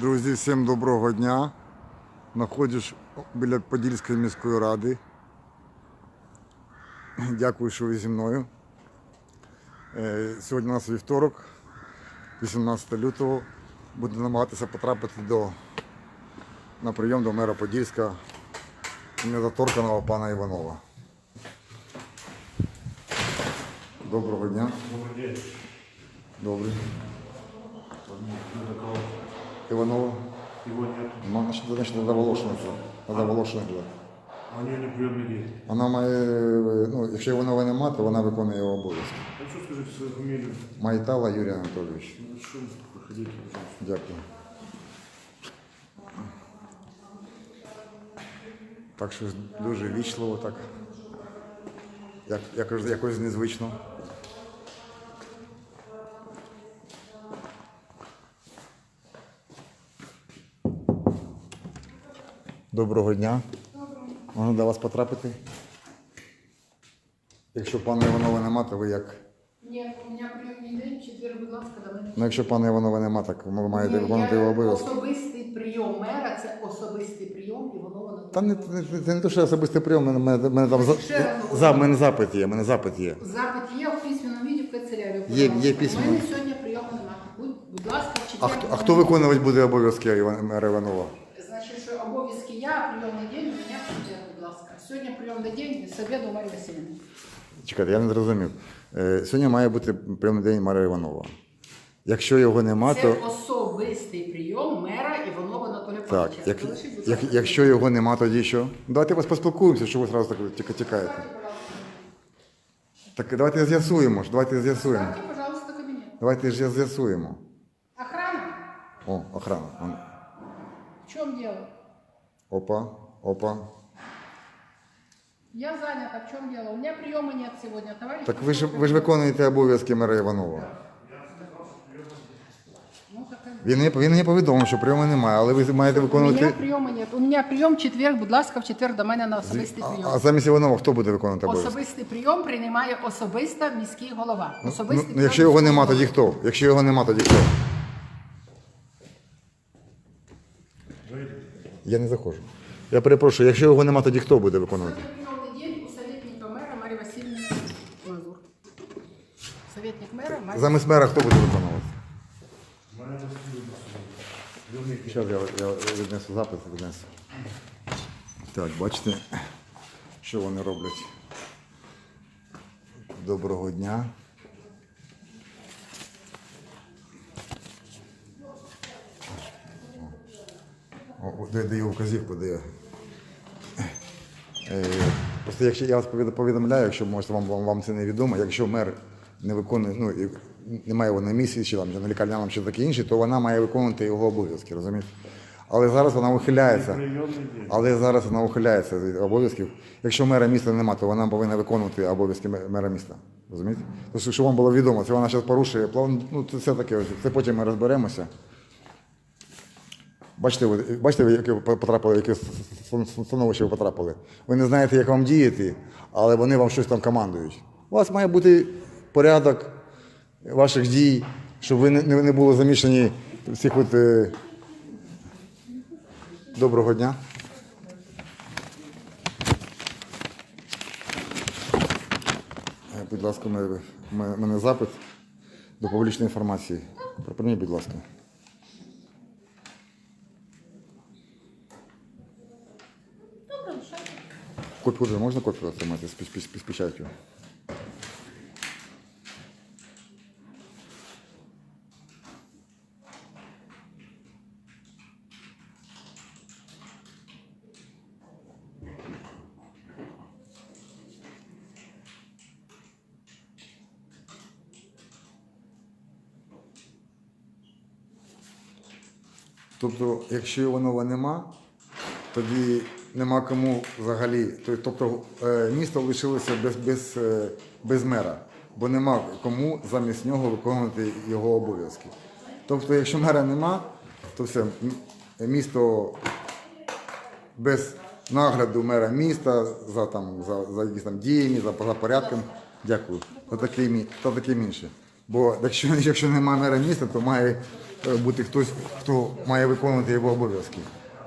Друзі, всім доброго дня. Знаходжусь біля Подільської міської ради. Дякую, що ви зі мною. Е, Сьогодні у нас вівторок, 18 лютого. Буду намагатися потрапити до, на прийом до мера Подільська недоторканого пана Іванова. Доброго дня. Добрый день. Добрий. Іванова. его нет. Ну, значить, значить, треба Волошенка. Треба Волошенка. А у нее не приемный день. Вона має, ну, якщо Іванова нема, то вона виконує його обов'язки. А что скажите свою фамилию? Майтала Юрій Анатолійович. Ну, что, проходите, пожалуйста. Дякую. Так що дуже вічливо, так. Як, якось, якось незвично. Доброго дня. Можна до вас потрапити? Якщо пана Іванова нема, то ви як? Ні, у мене прийомний день, четвер, будь ласка, мене. Ну, якщо пана Іванова нема, так ви маєте Ні, виконувати його обов'язки. Особистий прийом мера це особистий прийом, і воно воно. Та не, не, це не те, що особистий прийом, мене, мене, мене там за, Ще раз говорю. за, мене запит є, мене запит є. Запит є в письменному віді в канцелярію. Є- є пожалуйста. У мене сьогодні прийому немає. Будь, будь ласка, в четвер. А хто, а хто виконувати буде обов'язки Іван, мера Іванова? Значить, що обов'язки я, а прийомний день у мене в четвер, будь ласка. Сьогодні прийомний день, з обіду у Марії Васильівни. Чекайте, я не зрозумів. Е, сьогодні має бути прийомний день Марія Іванова. Якщо його нема, Це то особистий прийом мера Іванова Анатолія так. Павловича. Як, Залишіть, будь як, ласка. якщо його нема, тоді що? Давайте вас поспілкуємося, що ви одразу так тільки тікаєте. Так давайте з'ясуємо ж, давайте з'ясуємо. Ставте, пожалуйста, кабінет. Давайте ж з'ясуємо. Охрана? О, охрана. Вон. В чем дело? Опа, опа. Я занята, в чем дело? У меня приема нет сегодня, товарищ. Так ви ж ви ж виконуєте обов'язки мера Іванова. Ну. Він не, він не повідомив, що прийому немає, але ви маєте У меня виконувати. приема нет. У меня прийом в четверг, будь ласка, в четверг до мене на особистий А, прийом. а замість Іванова хто буде виконувати обов'язки? Особистий прийом приймає особисто міський голова. Ну, Особистий ну, прийом якщо його нема, тоді хто? Якщо його нема, тоді хто? Я не заходжу. Я перепрошую, якщо його нема, тоді хто буде виконувати? Сьогодні прийомний день у советника мера Мазур. Советник мера Марія Замість мера хто буде виконувати? Зараз я, я віднесу запис, віднесу. Так, бачите, що вони роблять. Доброго дня. О, де, його вказівку, де. Просто якщо я вас повідомляю, якщо може вам, вам, вам це не відомо, якщо мер не виконує, ну і немає його на місії, чи там на лікарняному, чи таке інше, то вона має виконувати його обов'язки, розумієте? Але зараз вона ухиляється. Але зараз вона ухиляється від обов'язків. Якщо мера міста немає, то вона повинна виконувати обов'язки мера міста. Розумієте? Тобто, щоб вам було відомо, це вона зараз порушує план. Ну, це все таке. Це потім ми розберемося. Бачите, ви, бачите, ви яке потрапили, яке становище ви потрапили. Ви не знаєте, як вам діяти, але вони вам щось там командують. У вас має бути порядок ваших дій, щоб ви не, не були замішані в цих от. е, Доброго дня. Е, Будь ласка, мене запит до публічної інформації. Припиніть, будь ласка. Добре, лишайте. Копію можна копію отримати з, піс- піс- з печаттю? Тобто, якщо Іванова нема, тоді нема кому взагалі. Тобто е, місто лишилося без, без, е, без мера, бо нема кому замість нього виконувати його обов'язки. Тобто, якщо мера нема, то все, місто без нагляду мера міста за, там, за, за якісь там діями, за, за порядком. Дякую. За таким, за таким інше. Бо якщо, якщо немає мера міста, то має е, бути хтось, хто має виконувати його обов'язки.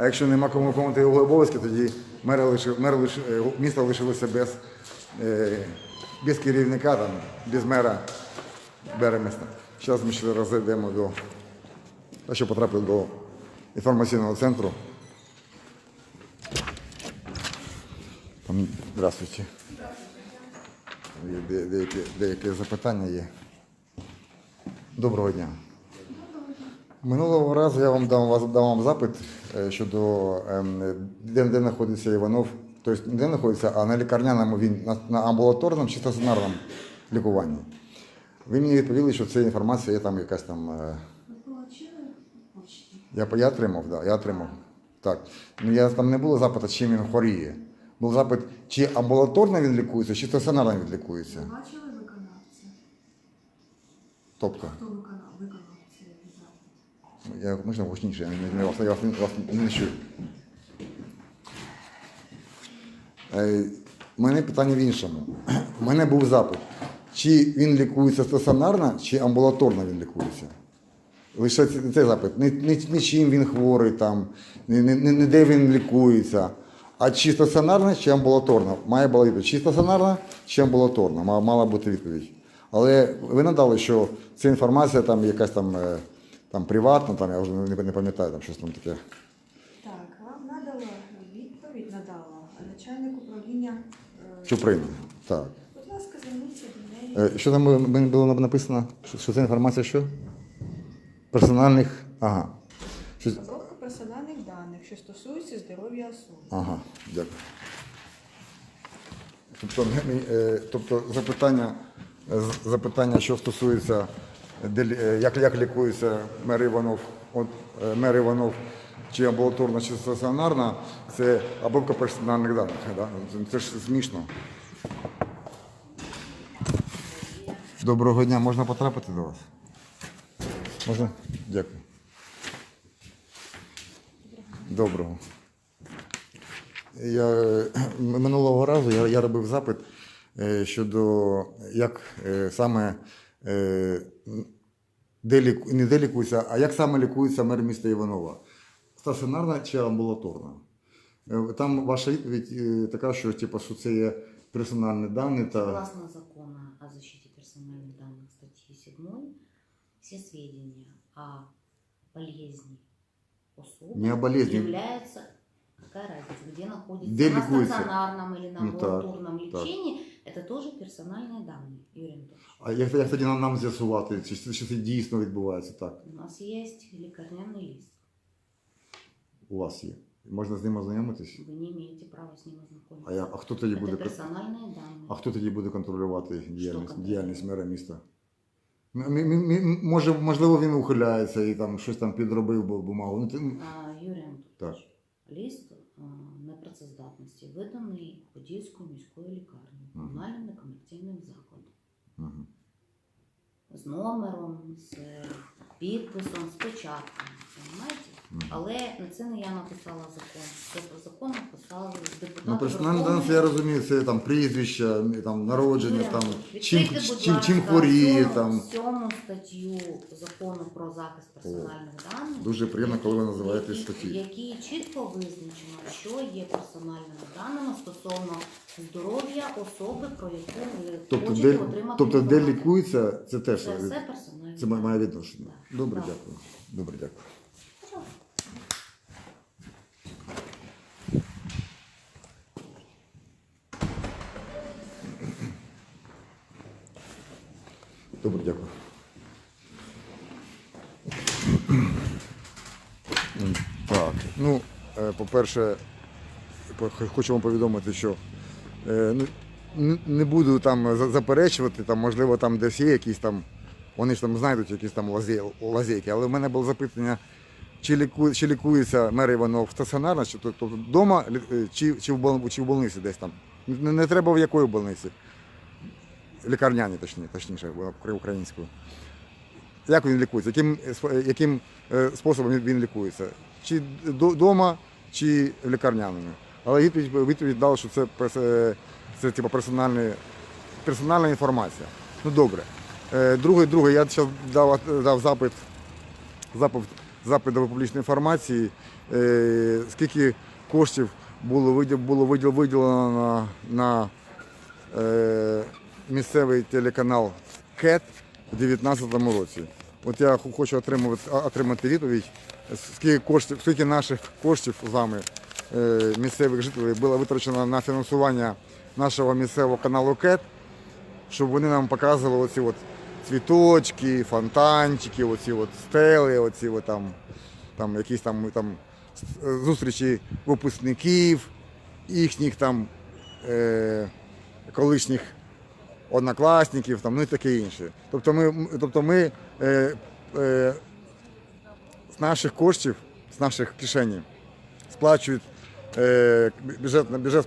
А якщо нема кому виконувати його обов'язки, тоді мер, лишив, мер лиш, е, місто лишилося без, е, без керівника, там, без мера Береместа. Зараз ми ще раз зайдемо до, та що потрапив до інформаційного центру. Здравствуйте. Де- Деякі, деякі запитання є. Доброго дня. Минулого разу я вам дав, дав вам запит щодо ем, де, де знаходиться Іванов. Тобто не знаходиться, а на лікарняному він на, на амбулаторному чи стаціонарному лікуванні. Ви мені відповіли, що це інформація є там якась там. е, Я, я отримав, так, да, я отримав. Так. Ну, я, там не було запиту, чим він хворіє. Був запит, чи амбулаторно він лікується, чи стаціонарно він лікується. Бачили виконавця? Тобто, Хто виконав, виконав цей запит? Я можна гучніше, я, вас, я вас, не- вас не чую. Е, У мене питання в іншому. У мене був запит, чи він лікується стаціонарно, чи амбулаторно він лікується. Лише цей запит. Не, не, не чим він хворий, там, не, не, не, де він лікується. А чи стаціонарно, чи амбулаторно? Має була відповідь. Чи стаціонарно, чи амбулаторно? Мала, мала бути відповідь. Але ви надали, що ця інформація там якась там, е, там приватна, там, я вже не, не пам'ятаю, там щось там таке. Так, вам надала відповідь надала начальник управління. е, Чуприн. Так. Будь ласка, зверніться до неї. Е, Що там було- написано? Що, що це інформація що? Персональних. Ага. Що... Обробка персональних даних, що стосуються здоров'я особи. Ага, дякую. Тобто, е, тобто запитання, запитання, що стосується, де, е, як, як лікується мер Іванов, от, е, мер Іванов, чи амбулаторно, чи стаціонарно, це обробка персональних даних. Да? Це, ж смішно. Доброго дня, можна потрапити до вас? Можна? Дякую. Доброго. Я е, минулого разу я, я робив запит щодо як саме де ліку, не де лікується, а як саме лікується мер міста Іванова. Стаціонарна чи амбулаторна? Е, Там ваша відповідь е, така, що, типу, що це є персональні дані та. Согласно закону о защите персональных данных статьи 7, все сведения о болезни особы Не о болезни. являются какая разница, где находится Где на ликуется? стационарном или на Ну так, амбулаторном так. лечении, это тоже персональные данные, Юрий Анатольевич. А як, як тоді нам, нам з'ясувати, чи, чи це дійсно відбувається так? У нас есть лекарняный лист. У вас є. Можна з ним ознайомитись? Вы не имеете права с ним ознакомиться. А, я, а хто тоді это буде кон- персональные данные. а хто тоді буде контролювати діяльність, контролювати? діяльність мера міста? М- м- м- м- Може, можливо, він ухиляється і там щось там підробив бу- бумагу. Ну, ти- А, Юрій так. Анатольевич, лист а, непрацездатності виданий Подільською міською лікарнею, комунальним некомерційним закладом. З номером, з підписом, з печатком. Але на це не я написала закон. Це по закону писали депутати. Ну, дані, я розумію, це там прізвище, там народження, там чим, відкрийте, будь чим, чим ласка, хворіє. сьому- Там. Сьому статтю закону про захист персональних даних. Дуже приємно, коли ви називаєте які- статті. Які чітко визначено, що є персональними даними стосовно здоров'я особи, про яку ви Тобто, хочете де, отримати тобто, де інформацію. лікується, це теж Це все персональні це має має дані. відношення. Так. Добре, Так. дякую. Добре, дякую. Добре, дякую. Так, ну, е, по-перше, хочу вам повідомити, що е, ну, не буду там заперечувати, там, можливо, там десь є якісь там, вони ж там знайдуть якісь там лазейки, але в мене було запитання, чи, ліку, чи лікується мер Іванов стаціонарно, чи тобто вдома, чи, чи, чи в больниці десь там. Не, не треба в якої больниці. Лікарняні, точні, точніше, українською. Як він лікується? Яким, яким е, способом він- лікується? Чи вдома, чи в лікарняному? Але відповідь, відповідь дала, що це, перс- е, це типу, персональна, інформація. Ну добре. Е, Друге, друге, я зараз дав, дав запит запит, запит до публічної інформації, е, скільки коштів було, було виділено на, на місцевий телеканал КЕТ у 2019 році. От я хочу отримувати, отримати відповідь, скільки коштів, скільки наших коштів з вами, е, місцевих жителів, було витрачено на фінансування нашого місцевого каналу КЕТ, щоб вони нам показували оці от цвіточки, фонтанчики, оці от стели, оці от там, там якісь там, там зустрічі випускників, їхніх там е, колишніх однокласників, там, ну і таке інше. Тобто ми, тобто ми е, е, з наших коштів, з наших кишені сплачують е, бюджет, бюджет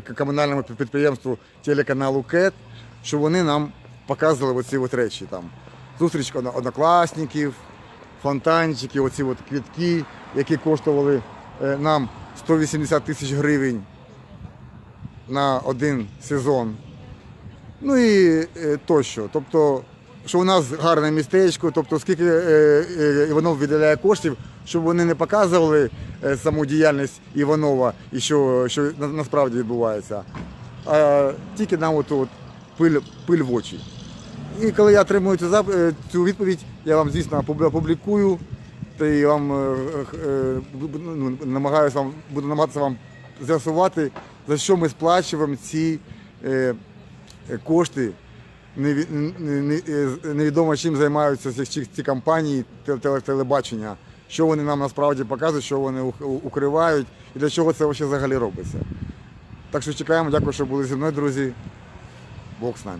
к- комунальному підприємству телеканалу КЕТ, щоб вони нам показували оці от речі там. Зустріч однокласників, фонтанчики, оці от квітки, які коштували е, нам 180 тисяч гривень на один сезон. Ну і е, тощо. Тобто, що у нас гарне містечко, тобто скільки е, е, Іванов виділяє коштів, щоб вони не показували саму діяльність Іванова і що, що насправді відбувається, а тільки нам от, пиль, пиль в очі. І коли я отримую цю, відповідь, я вам, звісно, опублікую та і вам ну, намагаюся вам, буду намагатися вам з'ясувати, за що ми сплачуємо ці кошти. Не- не- е, Невідомо чим займаються ці, компанії теле- теле- телебачення, що вони нам насправді показують, що вони укривають і для чого це взагалі робиться. Так що чекаємо, дякую, що були зі мною, друзі. Бог з нами.